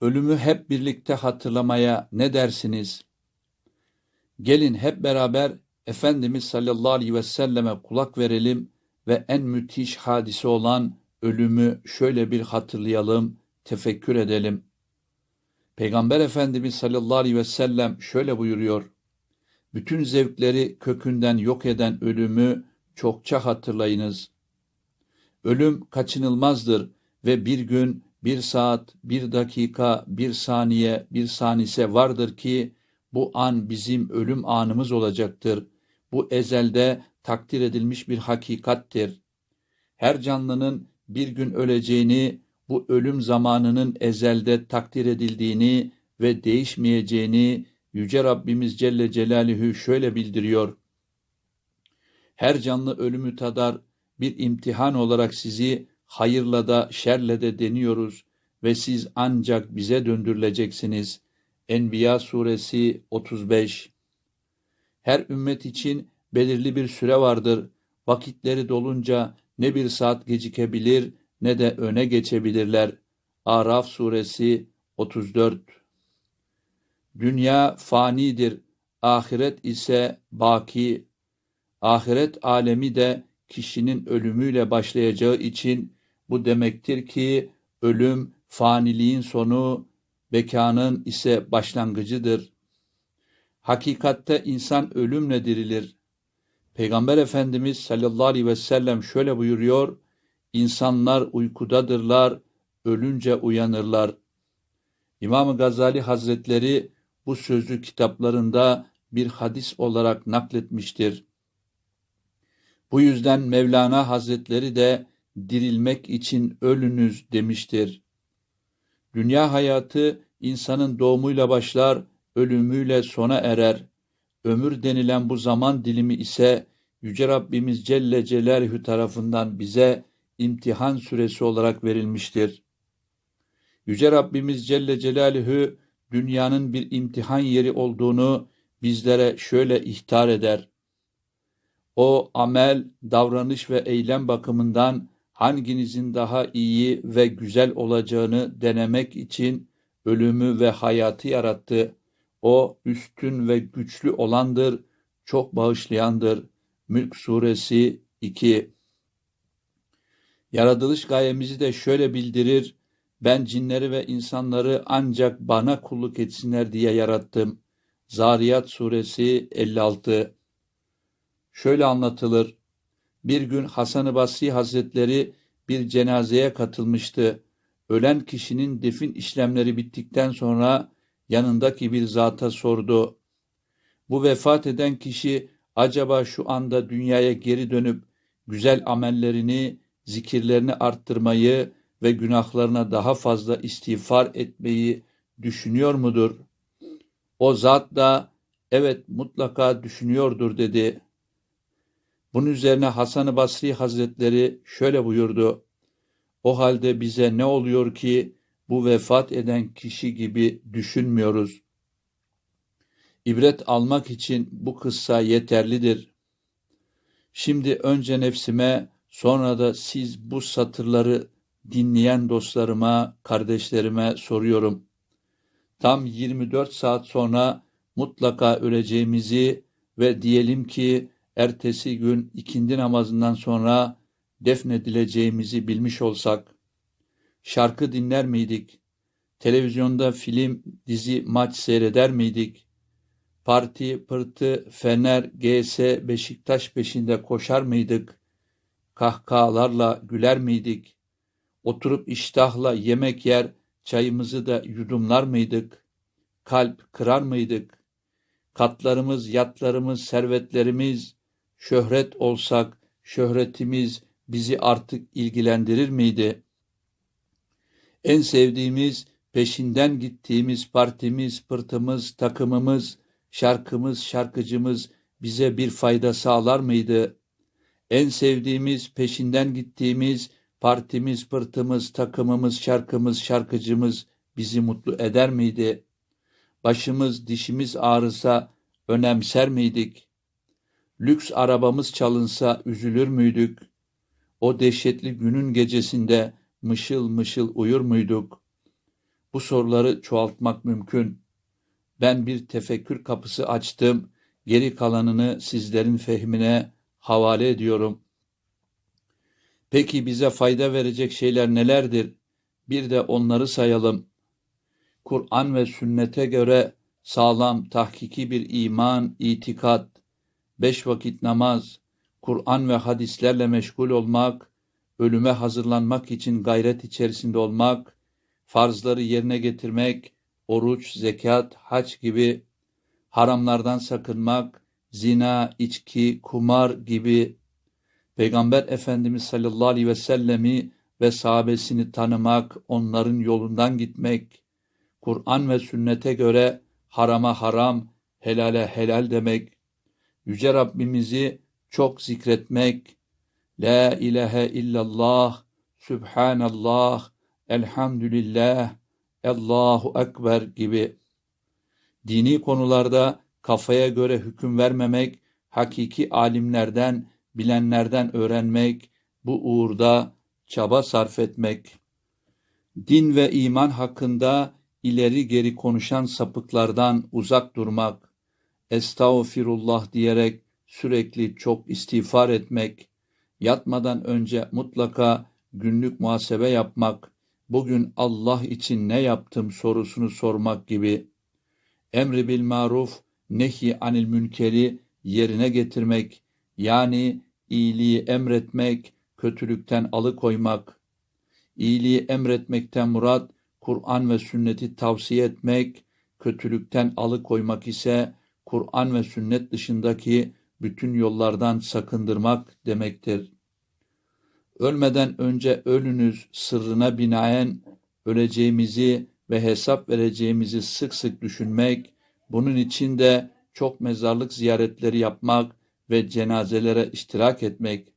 Ölümü hep birlikte hatırlamaya ne dersiniz? Gelin hep beraber Efendimiz sallallahu aleyhi ve selleme kulak verelim ve en müthiş hadise olan ölümü şöyle bir hatırlayalım, tefekkür edelim. Peygamber Efendimiz sallallahu aleyhi ve sellem şöyle buyuruyor. Bütün zevkleri kökünden yok eden ölümü çokça hatırlayınız. Ölüm kaçınılmazdır ve bir gün, bir saat, bir dakika, bir saniye, bir sanise vardır ki bu an bizim ölüm anımız olacaktır. Bu ezelde takdir edilmiş bir hakikattir. Her canlının bir gün öleceğini, bu ölüm zamanının ezelde takdir edildiğini ve değişmeyeceğini Yüce Rabbimiz Celle Celaluhu şöyle bildiriyor. Her canlı ölümü tadar, bir imtihan olarak sizi hayırla da şerle de deniyoruz ve siz ancak bize döndürüleceksiniz. Enbiya suresi 35 Her ümmet için belirli bir süre vardır. Vakitleri dolunca ne bir saat gecikebilir ne de öne geçebilirler. Araf suresi 34 Dünya fanidir, ahiret ise baki. Ahiret alemi de kişinin ölümüyle başlayacağı için bu demektir ki ölüm faniliğin sonu, bekanın ise başlangıcıdır. Hakikatte insan ölümle dirilir. Peygamber Efendimiz sallallahu aleyhi ve sellem şöyle buyuruyor, İnsanlar uykudadırlar, ölünce uyanırlar. İmam Gazali Hazretleri bu sözü kitaplarında bir hadis olarak nakletmiştir. Bu yüzden Mevlana Hazretleri de dirilmek için ölünüz demiştir. Dünya hayatı insanın doğumuyla başlar, ölümüyle sona erer. Ömür denilen bu zaman dilimi ise Yüce Rabbimiz Celle Celaluhu tarafından bize imtihan süresi olarak verilmiştir. Yüce Rabbimiz Celle Celaluhu dünyanın bir imtihan yeri olduğunu bizlere şöyle ihtar eder. O amel, davranış ve eylem bakımından hanginizin daha iyi ve güzel olacağını denemek için ölümü ve hayatı yarattı. O üstün ve güçlü olandır, çok bağışlayandır. Mülk Suresi 2 Yaratılış gayemizi de şöyle bildirir, ben cinleri ve insanları ancak bana kulluk etsinler diye yarattım. Zariyat suresi 56 Şöyle anlatılır. Bir gün Hasan-ı Basri Hazretleri bir cenazeye katılmıştı. Ölen kişinin defin işlemleri bittikten sonra yanındaki bir zata sordu. Bu vefat eden kişi acaba şu anda dünyaya geri dönüp güzel amellerini, zikirlerini arttırmayı ve günahlarına daha fazla istiğfar etmeyi düşünüyor mudur? O zat da evet mutlaka düşünüyordur dedi. Bunun üzerine Hasan-ı Basri Hazretleri şöyle buyurdu. O halde bize ne oluyor ki bu vefat eden kişi gibi düşünmüyoruz. İbret almak için bu kıssa yeterlidir. Şimdi önce nefsime sonra da siz bu satırları dinleyen dostlarıma, kardeşlerime soruyorum. Tam 24 saat sonra mutlaka öleceğimizi ve diyelim ki ertesi gün ikindi namazından sonra defnedileceğimizi bilmiş olsak, şarkı dinler miydik? Televizyonda film, dizi, maç seyreder miydik? Parti, pırtı, Fener, GS, Beşiktaş peşinde koşar mıydık? Kahkahalarla güler miydik? Oturup iştahla yemek yer, çayımızı da yudumlar mıydık? Kalp kırar mıydık? Katlarımız, yatlarımız, servetlerimiz, şöhret olsak, şöhretimiz bizi artık ilgilendirir miydi? En sevdiğimiz, peşinden gittiğimiz partimiz, pırtımız, takımımız, şarkımız, şarkıcımız bize bir fayda sağlar mıydı? En sevdiğimiz, peşinden gittiğimiz, partimiz, pırtımız, takımımız, şarkımız, şarkıcımız bizi mutlu eder miydi? Başımız, dişimiz ağrısa önemser miydik? Lüks arabamız çalınsa üzülür müydük? O dehşetli günün gecesinde mışıl mışıl uyur muyduk? Bu soruları çoğaltmak mümkün. Ben bir tefekkür kapısı açtım. Geri kalanını sizlerin fehmine havale ediyorum. Peki bize fayda verecek şeyler nelerdir? Bir de onları sayalım. Kur'an ve sünnete göre sağlam, tahkiki bir iman, itikat, beş vakit namaz, Kur'an ve hadislerle meşgul olmak, ölüme hazırlanmak için gayret içerisinde olmak, farzları yerine getirmek, oruç, zekat, hac gibi haramlardan sakınmak, zina, içki, kumar gibi Peygamber Efendimiz sallallahu aleyhi ve sellemi ve sahabesini tanımak, onların yolundan gitmek, Kur'an ve sünnete göre harama haram, helale helal demek, Yüce Rabbimizi çok zikretmek, La ilahe illallah, Sübhanallah, Elhamdülillah, Allahu Ekber gibi dini konularda kafaya göre hüküm vermemek, hakiki alimlerden, bilenlerden öğrenmek, bu uğurda çaba sarf etmek. Din ve iman hakkında ileri geri konuşan sapıklardan uzak durmak, estağfirullah diyerek sürekli çok istiğfar etmek, yatmadan önce mutlaka günlük muhasebe yapmak, bugün Allah için ne yaptım sorusunu sormak gibi emri bil maruf, nehi anil münkeri yerine getirmek, yani iyiliği emretmek, kötülükten alıkoymak, iyiliği emretmekten murat, Kur'an ve sünneti tavsiye etmek, kötülükten alıkoymak ise Kur'an ve sünnet dışındaki bütün yollardan sakındırmak demektir. Ölmeden önce ölünüz sırrına binaen öleceğimizi ve hesap vereceğimizi sık sık düşünmek, bunun için de çok mezarlık ziyaretleri yapmak ve cenazelere iştirak etmek.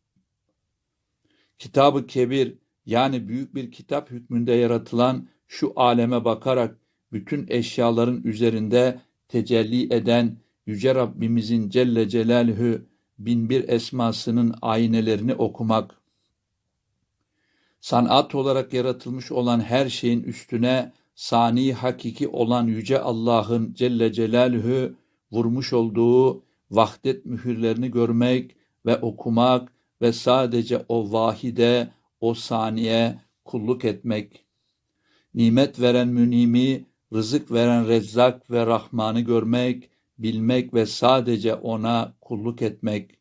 Kitabı Kebir yani büyük bir kitap hükmünde yaratılan şu aleme bakarak bütün eşyaların üzerinde tecelli eden Yüce Rabbimizin Celle Celaluhu binbir esmasının aynelerini okumak, sanat olarak yaratılmış olan her şeyin üstüne sani hakiki olan Yüce Allah'ın Celle Celaluhu vurmuş olduğu vahdet mühürlerini görmek ve okumak ve sadece o vahide, o saniye kulluk etmek. Nimet veren münimi, rızık veren rezzak ve rahmanı görmek, bilmek ve sadece ona kulluk etmek.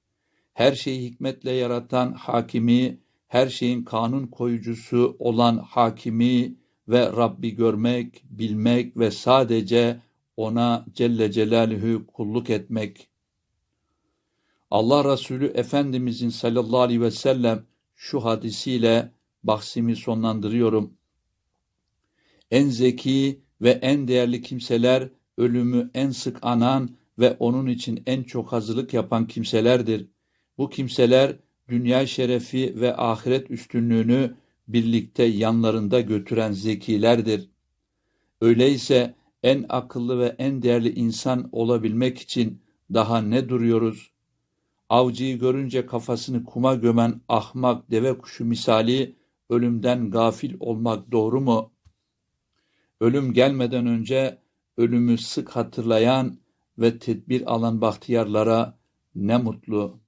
Her şeyi hikmetle yaratan hakimi, her şeyin kanun koyucusu olan hakimi ve Rabbi görmek, bilmek ve sadece ona Celle Celaluhu kulluk etmek. Allah Resulü Efendimizin sallallahu aleyhi ve sellem şu hadisiyle bahsimi sonlandırıyorum. En zeki ve en değerli kimseler ölümü en sık anan ve onun için en çok hazırlık yapan kimselerdir. Bu kimseler dünya şerefi ve ahiret üstünlüğünü birlikte yanlarında götüren zekilerdir. Öyleyse en akıllı ve en değerli insan olabilmek için daha ne duruyoruz? Avcıyı görünce kafasını kuma gömen ahmak deve kuşu misali ölümden gafil olmak doğru mu? Ölüm gelmeden önce ölümü sık hatırlayan ve tedbir alan bahtiyarlara ne mutlu.